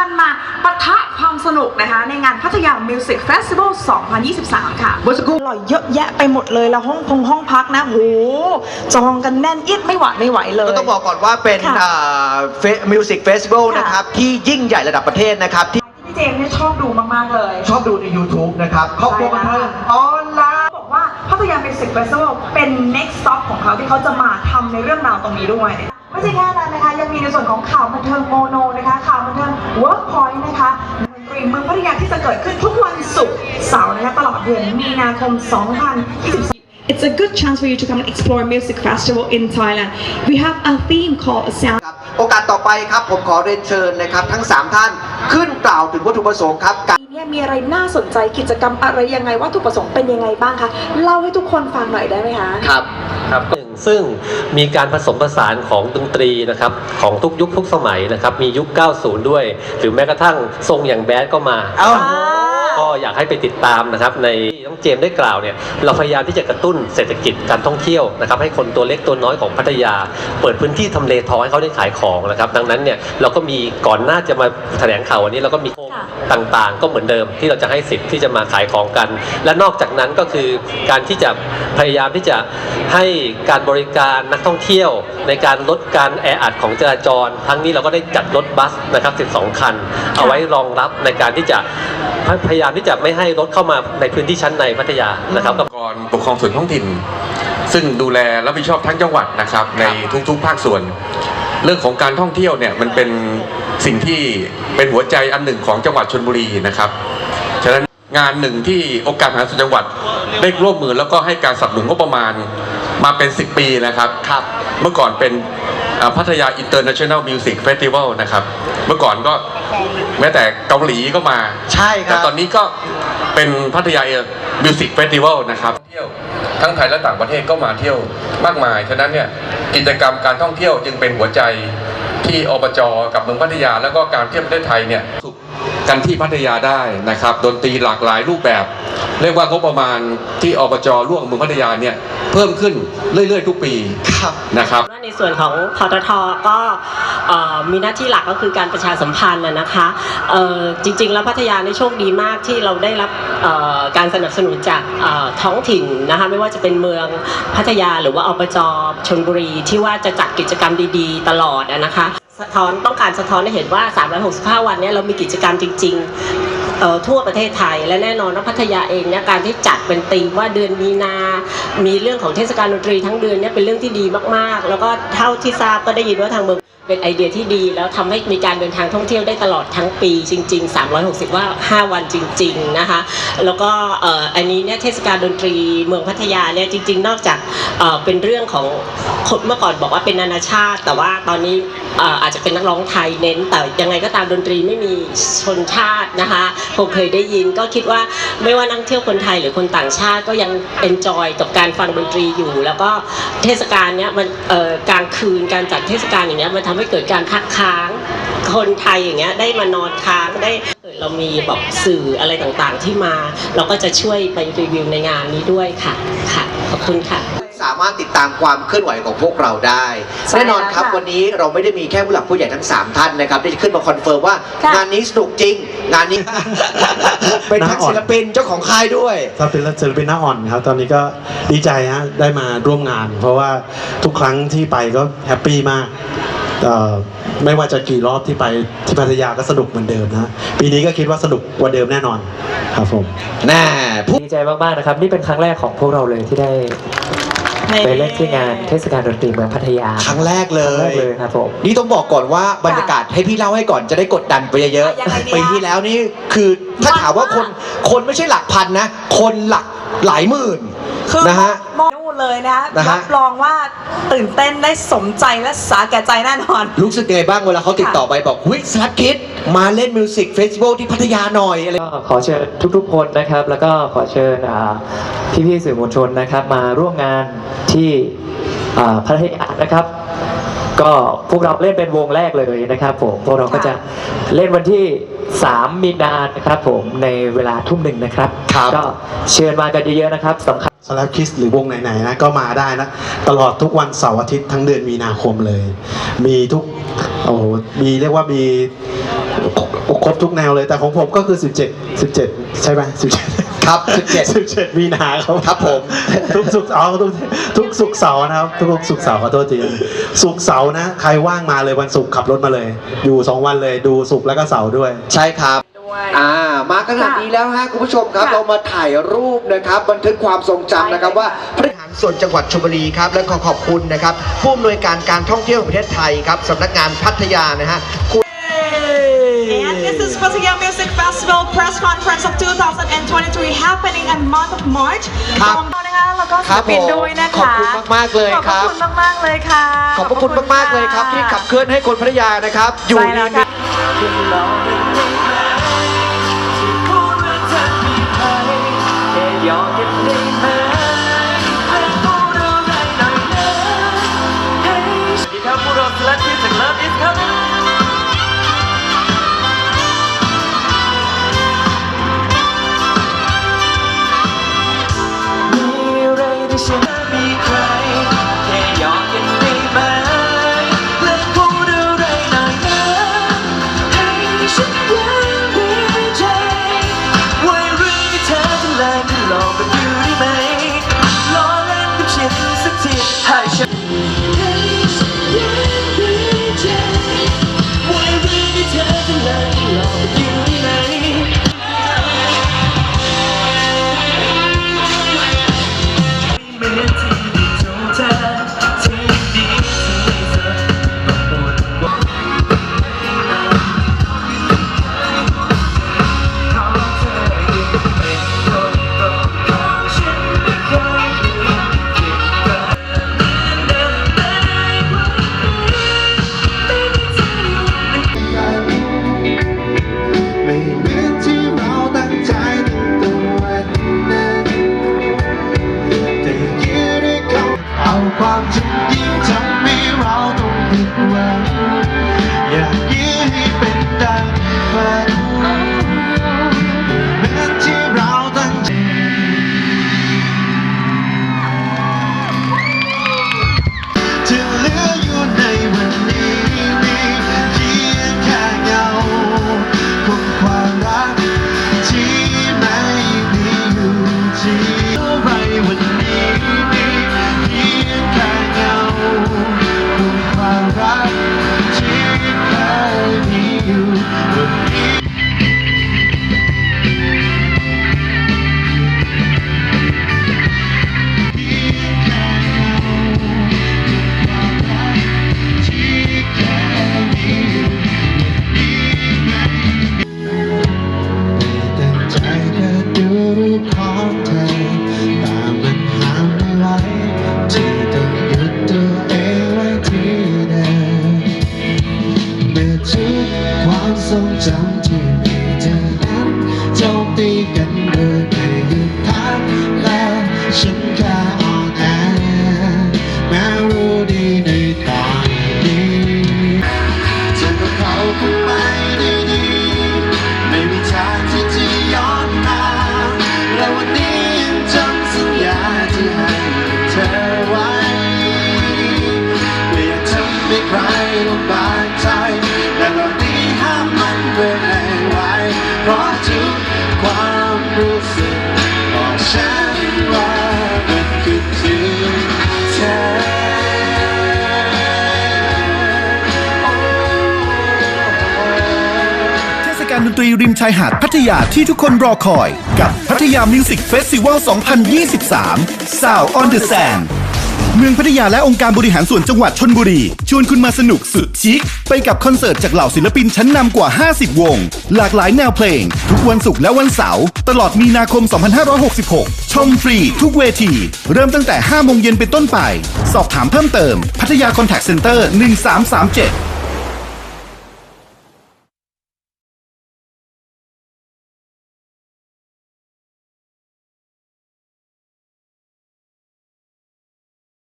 ท่านมาปะทะความสนุกนะคะ ในงานพัทยา Music Festival 2023 ค่ะเมื่อสักครู่อร่อยเยอะแยะไปหมดเลยแล้วห้องพงห้องพักนะโหจองกันแน่นเอียดไม่ไหวไม่ไหวเลย ก็ต้องบอกก่อนว่าเป็นค่ะมิวสิกเฟสติวัลค่ะ นะครับ ที่ยิ่งใหญ่ระดับประเทศนะครับ ที่พี่เจมส์เนี่ยชอบดูมาก ๆ เลย ชอบดูใน YouTube นะครับครอบครัวบันเทิงออนไลน์ บอกว่าพัทยา Music Festival เป็น next stop ของเขาที่เขาจะมาทำในเรื่องราวตรงนี้ด้วย ไม่ใช่แค่นั้นนะคะ ยังมีในส่วนของข่าวบันเทิงโมโนนะคะ ข่าวบันเทิง Workpoint นะคะดนตรีเมืองพัทยาที่จะเกิดขึ้นทุกวันศุกร์เสาร์นะคะตลอดเดือนมีนาคม 2024 It's a good chance for you to come and explore music festival in Thailand. We have a theme called Sound ครับโอกาสต่อไปครับผมขอเรียนเชิญนะครับทั้ง 3 ท่านขึ้นกล่าวถึงวัตถุประสงค์ครับการเนี่ยมีอะไรน่าสนใจกิจกรรมอะไรยังไงวัตถุประสงค์เป็นยังไงบ้างคะเล่าให้ทุกคนฟังหน่อยได้ไหมคะครับครับหนึ่ง ซึ่งมีการผสมผสานของดนตรีนะครับของทุกยุคทุกสมัยนะครับมียุค 90 ด้วย หรือแม้กระทั่งทรงอย่างแบดก็มา เอ้าก็ออยากให้ไปติดตามนะครับ ในที่น้องเจมได้กล่าวเนี่ยเราพยายามที่จะกระตุ้นเศรษฐกิจการท่องเที่ยวนะครับ ให้คนตัวเล็กตัวน้อยของพัทยา เปิดพื้นที่ทำเลทองให้เขาได้ขายของนะครับ ดังนั้นเนี่ยเราก็มีก่อนหน้าจะมาแถลงข่าววันนี้เราก็มีโครงต่างๆ ก็เหมือนเดิมที่เราจะให้สิทธิ์ที่จะมาขายของกัน และนอกจากนั้นก็คือการที่จะพยายามที่จะให้การบริการนักท่องเที่ยว ในการลดการแออัดของจราจรทั้งนี้เราก็ได้จัดรถบัสนะครับ 12 คัน เอาไว้รองรับในการที่จะพยายามที่จะไม่ให้รถเข้ามาในพื้นที่ชั้นในพัทยานะครับองค์กรปกครองส่วนท้องถิ่น ซึ่งดูแลรับผิดชอบทั้งจังหวัดนะครับในทุกๆ ภาคส่วน เรื่องของการท่องเที่ยวเนี่ยมันเป็นสิ่งที่เป็นหัวใจอันหนึ่งของจังหวัดชนบุรีนะครับฉะนั้นงานหนึ่งที่องค์การบริหารส่วนจังหวัดได้ร่วมมือแล้วก็ให้การสนับสนุนงบประมาณมาเป็น 10 ปีนะครับครับ เมื่อก่อนเป็นอ่าพัทยาอินเตอร์เนชั่นแนลมิวสิกเฟสติวัลนะครับ เมื่อก่อนก็ แม้แต่เกาหลีก็มา ใช่คแต่รับ ตอนนี้ก็เป็นพัทยามิวสิกเฟสติวัลนะครับเที่ยวทั้งไทยและต่างประเทศก็มาเที่ยวมากมาย ฉะนั้นเนี่ยกิจกรรมการท่องเที่ยวจึงเป็นหัวใจที่อบจกับเมืองพัทยา แล้วก็การเที่ยวประเทศไทยเนี่ยสุข กันที่พัทยาได้นะครับ ดนตรีหลากหลายรูปแบบ เรียกว่างบประมาณที่อบจร่วมเมืองพัทยาเนี่ยเพิ่มขึ้นเรื่อยๆ ทุกปีครับนะครับว่าในส่วนของพททก็เอ่อมีหน้าที่หลักก็คือการประชาสัมพันธ์นะนะคะเอ่อจริงๆ แล้วพัทยาในโชคดีมากที่เราได้รับเอ่อการสนับสนุนจากเอ่อท้องถิ่นนะคะไม่ว่าจะเป็นเมืองพัทยาหรือว่าอบจชนบุรีที่ว่าจะจัดกิจกรรมดีๆ ตลอดอะนะคะ สะท้อนต้องการสะท้อนให้เห็นว่า 365 วันเนี้เรามีกิจกรรมจริง ทั่วประเทศไทย และแน่นอนว่าพัทยาเองเนี่ยการที่จัดเป็นธีมว่าเดือนมีนา มีเรื่องของเทศกาลดนตรีทั้งเดือนเนี่ยเป็นเรื่องที่ดีมากๆ แล้วก็เท่าที่ทราบก็ได้ยินว่าทางเมืองเป็นไอเดียที่ดีแล้วทำให้มีการเดินทางท่องเที่ยวได้ตลอดทั้งปีจริง ๆ 360 ว่า 5 วันจริง ๆ นะคะ แล้วก็อันนี้เนี่ยเทศกาลดนตรีเมืองพัทยาเนี่ยจริง ๆ นอกจากเป็นเรื่องของคนเมื่อก่อนบอกว่าเป็นนานาชาติ แต่ว่าตอนนี้เอ่ออาจจะเป็นนักร้องไทยเน้นแต่ยังไงก็ตามดนตรีไม่มีชนชาตินะคะคงเคยได้ยิน ก็คิดว่าไม่ว่านักท่องเที่ยวคนไทยหรือคนต่างชาติก็ยังเอนจอยกับการฟังดนตรีอยู่ แล้วก็เทศกาลเนี้ยมันเอ่อกลางคืนการจัดเทศกาลอย่างเงี้ยมันทำให้เกิดการพักค้าง คนไทยอย่างเงี้ยได้มานอนค้างได้เรามีแบบสื่ออะไรต่างๆที่มา เราก็จะช่วยไปรีวิวในงานนี้ด้วยค่ะค่ะ ขอบคุณค่ะ สามารถติดตามความเคลื่อนไหวของพวกเราได้ใช่แน่นอนครับแล้วค่ะวันนี้เราไม่ได้มีแค่ผู้หลักผู้ใหญ่ทั้ง 3 ท่านนะครับที่จะขึ้นมาคอนเฟิร์มว่า ค่ะ งานนี้สนุกจริง งานนี้ เป็นทั้งศิลปินเจ้าของค่ายด้วย ถ้าเป็นศิลปินหน้าอ่อนครับ ตอนนี้ก็ดีใจฮะได้มาร่วมงาน เพราะว่าทุกครั้งที่ไปก็แฮปปี้มากเอ่อ ไม่ว่าจะกี่รอบที่ไปที่พัทยาก็สนุกเหมือนเดิมนะปีนี้ก็คิดว่าสนุกกว่าเดิมแน่นอนครับผมแน่ผู้ดีใจมากๆนะครับ นี่เป็นครั้งแรกของพวกเราเลยที่ได้ไปเล่นที่งานเทศกาลดนตรีเมืองพัทยาครั้งแรกเลครั้งแรย กเลยครับผม นี่ต้องบอกก่อนว่าบรรยากาศให้พี่เล่าให้ก่อนจะได้กดดันไปเยอะยังไงดีๆปีที่แล้วนี่คือถ้าถามว่าคนคนไม่ใช่หลักพันนะ คนหลักหลายหมื่นคือนะฮะ มอ งนู่นเลยนะนะฮะ รับรองว่าตื่นเต้นได้สมใจและสาแก่ใจแน่นอน รู้สึกยังไงบ้างเวลาเขาติดต่อไปบอกหุ้ยสลัดคิดมาเล่นมิวสิกเฟสติวัลที่พัทยาหน่อยอะไร ก็ขอเชิญทุกๆคนนะครับ แล้วก็ขอเชิญอ่าพี่ๆสื่อมวลชนนะครับ มาร่วมงานที่อ่าพัทยานะครับ ก็พวกเราเล่นเป็นวงแรกเลยนะครับผมพวกเราก็จะเล่นวันที่ 3 มีนานะครับผมในเวลาทุ่มหนึ่งนะครับ ครับ ก็เชิญมากันเยอะๆนะครับสำคัญ สลับคิสหรือวงไหนๆนะก็มาได้นะ ตลอดทุกวันเสาร์อาทิตย์ทั้งเดือนมีนาคมเลย มีทุกโอ้โหมีเรียกว่ามีโอรบทุกแนวเลยแต่ของผมก็คือ 17 17 ใช่ไหม17 ครับ 17 17 มีนาครับครับผม ทุกสุกร์อ๋อทุกทุกสุกร์เสาร์นะครับ ทุกสุกร์เสาร์ขอโทษทีสุกร์เสาร์นะ ใครว่างมาเลยวันศุกร์ขับรถมาเลย อยู่ 2 วันเลยดูศุกร์แล้วก็เสาร์ด้วย ใช่ครับ อ่ามาขนาดนี้แล้วฮะคุณผู้ชมครับค่ะเรามาถ่ายรูปนะครับ บันทึกความทรงจำนะครับใช่เลยว่าบริหารส่วนจังหวัดชลบุรีครับและขอขอบคุณนะครับ ผู้อำนวยการการท่องเที่ยวแห่งประเทศไทยครับสำนักงานพัทยานะฮะคุณ And this is Pattaya Music Festival press conference of 2023 happening in month of March ครับขอบณนะคะแล้วก็คศิรัลบปินผมด้วยนะคะขอบคุณมากๆเลยครับ ขอบคุณมากๆเลยค่ะ ขอบพระคุณมากๆเลยครับที่ขับเคลื่อนให้คนพัทยานะครับ อยู่ใช่ ดี ตัวเองไว้ที่เดิมเมื่อทุกความทรงจำ ตรีริมชายหาดพัทยาที่ทุกคนรอคอย กับพัทยามิวสิกเฟสติวัล 2023 Sound on the Sand เมืองพัทยาและองค์การบริหารส่วนจังหวัดชนบุรี ชวนคุณมาสนุกสุดชิค ไปกับคอนเสิร์ตจากเหล่าศิลปินชั้นนำกว่า 50 วง หลากหลายแนวเพลง ทุกวันศุกร์และวันเสาร์ตลอดมีนาคม 2566 ชมฟรีทุกเวที เริ่มตั้งแต่ 5 โมงเย็นเป็นต้นไป สอบถามเพิ่มเติม พัทยาคอนแทคเซ็นเตอร์ 1337